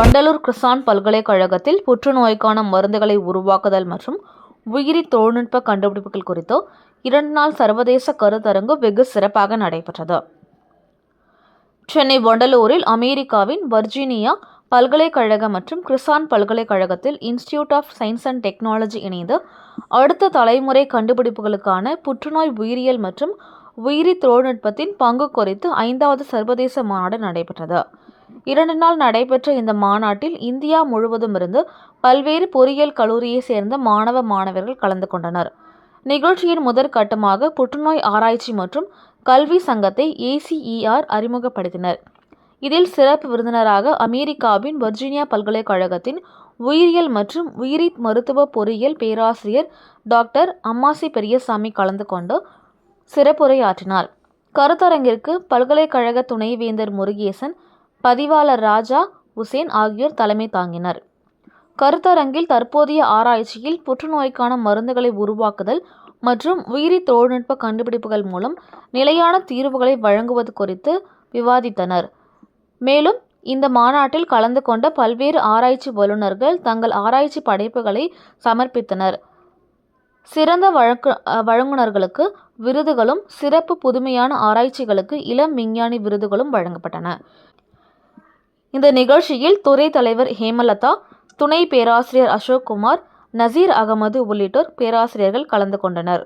வண்டலூர் கிருசான் பல்கலைக்கழகத்தில் புற்றுநோய்க்கான மருந்துகளை உருவாக்குதல் மற்றும் உயிரி தொழில்நுட்ப கண்டுபிடிப்புகள் குறித்து இரண்டு நாள் சர்வதேச கருத்தரங்கு வெகு சிறப்பாக நடைபெற்றது. சென்னை வண்டலூரில் அமெரிக்காவின் வர்ஜீனியா பல்கலைக்கழக மற்றும் கிருசான் பல்கலைக்கழகத்தில் institute of science and technology இணைந்து அடுத்த தலைமுறை கண்டுபிடிப்புகளுக்கான புற்றுநோய் உயிரியல் மற்றும் உயிரி தொழில்நுட்பத்தின் பங்கு குறித்து ஐந்தாவது சர்வதேச மாநாடு நடைபெற்றது. இரண்டு நாள் நடைபெற்ற இந்த மாநாட்டில் இந்தியா முழுவதும் இருந்து பல்வேறு பொறியியல் கல்லூரியை சேர்ந்த மாணவ மாணவர்கள் கலந்து கொண்டனர். நிகழ்ச்சியின் முதற்கட்டமாக புற்றுநோய் ஆராய்ச்சி மற்றும் கல்வி சங்கத்தை ஏசிஇஆர் அறிமுகப்படுத்தினர். இதில் சிறப்பு விருந்தினராக அமெரிக்காவின் வர்ஜீனியா பல்கலைக்கழகத்தின் உயிரியல் மற்றும் உயிரி மருத்துவ பொறியியல் பேராசிரியர் டாக்டர் அம்மாசி பெரியசாமி கலந்து கொண்டு சிறப்புரையாற்றினார். கருத்தரங்கிற்கு பல்கலைக்கழக துணைவேந்தர் முருகேசன் பதிவாளர் ராஜா உசேன் ஆகியோர் தலைமை தாங்கினர். கருத்தரங்கில் தற்போதைய ஆராய்ச்சியில் புற்றுநோய்க்கான மருந்துகளை உருவாக்குதல் மற்றும் உயிரி தொழில்நுட்ப கண்டுபிடிப்புகள் மூலம் நிலையான தீர்வுகளை வழங்குவது குறித்து விவாதித்தனர். மேலும் இந்த மாநாட்டில் கலந்து கொண்ட பல்வேறு ஆராய்ச்சி வல்லுநர்கள் தங்கள் ஆராய்ச்சி படைப்புகளை சமர்ப்பித்தனர். சிறந்த வழக்கு வழங்குனர்களுக்கு விருதுகளும் சிறப்பு புதுமையான ஆராய்ச்சிகளுக்கு இளம் விஞ்ஞானி விருதுகளும் வழங்கப்பட்டன. இந்த நிகழ்ச்சியில் துறை தலைவர் ஹேமலதா துணை பேராசிரியர் அசோக்குமார் நசீர் அகமது உள்ளிட்டோர் பேராசிரியர்கள் கலந்து கொண்டனர்